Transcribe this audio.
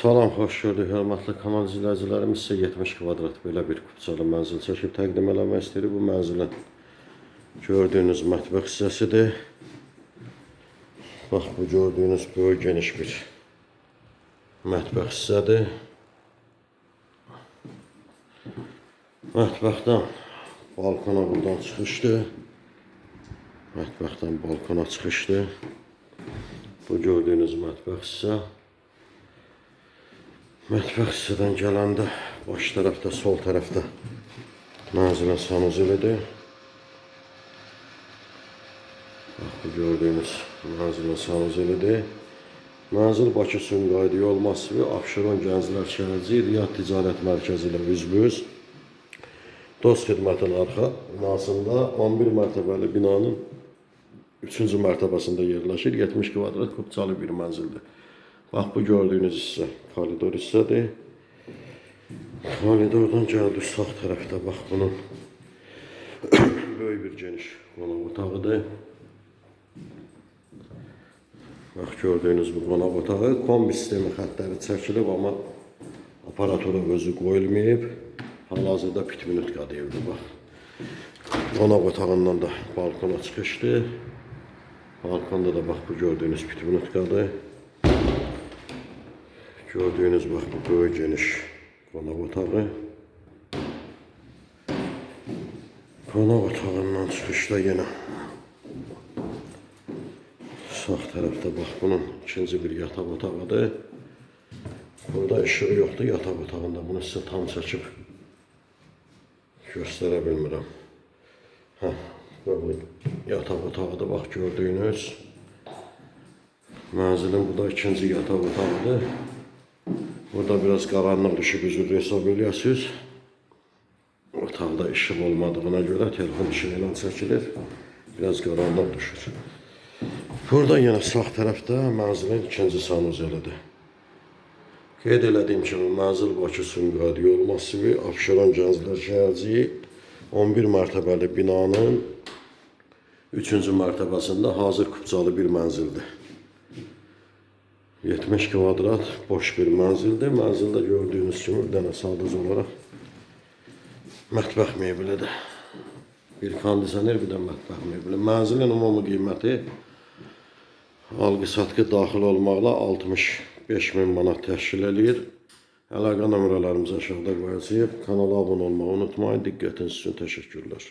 Salam, xoş gördük, hörmətli kanal izləyicilərimiz. Sizə 70 kvadrat belə bir kupçalı mənzil çəkib təqdim eləmək istəyirik. Bu mənzilin gördüyünüz mətbəx hissəsidir. Bax, bu gördüyünüz böyük geniş bir mətbəx hissədir. Mətbəxdən balkona buradan çıxışdır. Mətbəxdən balkona çıxışdır. Bu gördüyünüz mətbəx hissə. Mətbəx hissədən gələndə baş tərəfdə, sol tərəfdə mənzilin sanuzelidir. Bax, bu gördüyünüz mənzilin sanuzelidir. Mənzil Bakı Sumqayıtı yol massivi Abşeron Gənclər Şəhərci Riyad Ticarət Mərkəzi ilə üzbüz. Dost xidmətin arxa binasında 11 mərtəbəli binanın 3-cü mərtəbəsində yerləşir. 70 kvadrat kubçalı bir mənzildir. Bax bu gördüyünüz hissə koridor hissədir. Koridordan gəldik sağ tərəfdə bax bunun böyük bir geniş qonaq otağıdır. Bax gördüyünüz bu qonaq otağı kombi sistemi xəttləri çəkilib amma aparatura özü qoyulmayıb. Hal-hazırda pit minut qadıyırdı bax. Qonaq otağından da balkona çıxışdı. Balkonda da bax bu gördüyünüz pit minut qadı. Gördüğünüz bak bu böyle geniş konak otağı. Konak otağından çıkışta yine sağ tarafta bak bunun ikinci bir yatak otağıdır. Burada ışığı yoktu yatak otağında. Bunu size tam çəkib göstərə bilmirəm. Hə, bu yatak otağıdır bax gördüyünüz. Mənzilin bu da ikinci yatak otağıdır. Burada biraz qaranlıq düşüb üzür hesab eləyəsiniz. Otaqda işıq olmadığına görə telefon işığı ilə çəkilir. Biraz qaranlıq düşür. Burada yenə sağ tərəfdə mənzilin ikinci sanuzelidir. Qeyd elədiyim kimi mənzil Bakı Sumqayıtı yol massivi Abşeron Gənclər Şəhərciyi 11 mərtəbəli binanın 3-cü mərtəbəsində hazır kupçalı bir mənzildir. 70 kvadrat boş bir mənzildir. Mənzildə gördüyünüz kimi bir dənə sadəcə olaraq mətbəx mebelidir. Bir kondisioner, bir də mətbəx mebeli. Mənzilin ümumi qiyməti alqı-satqı daxil olmaqla 65 min manat təşkil eləyir. Əlaqə nömrələrimizi aşağıda qoyacağıq. Kanala abunə olmağı unutmayın. Diqqətiniz üçün təşəkkürlər.